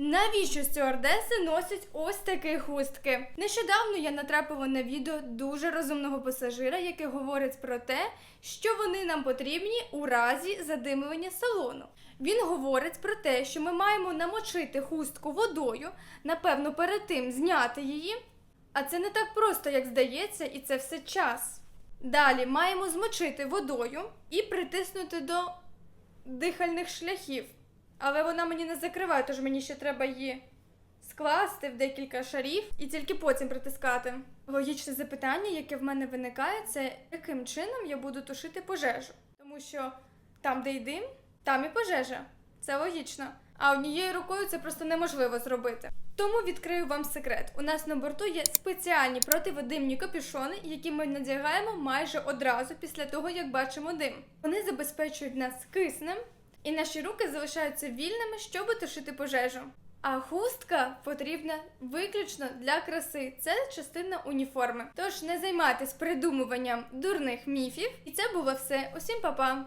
Навіщо стюардеси носять ось такі хустки? Нещодавно я натрапила на відео дуже розумного пасажира, який говорить про те, що вони нам потрібні у разі задимлення салону. Він говорить про те, що ми маємо намочити хустку водою, напевно, перед тим зняти її. А це не так просто, як здається, і це все час. Далі маємо змочити водою і притиснути до дихальних шляхів. Але вона мені не закриває, тож мені ще треба її скласти в декілька шарів і тільки потім притискати. Логічне запитання, яке в мене виникає, це яким чином я буду тушити пожежу. Тому що там, де й дим, там і пожежа. Це логічно. А однією рукою це просто неможливо зробити. Тому відкрию вам секрет. У нас на борту є спеціальні противодимні капюшони, які ми надягаємо майже одразу після того, як бачимо дим. Вони забезпечують нас киснем, і наші руки залишаються вільними, щоб тушити пожежу. А хустка потрібна виключно для краси. Це частина уніформи. Тож не займайтесь придумуванням дурних міфів. І це було все. Усім па-па!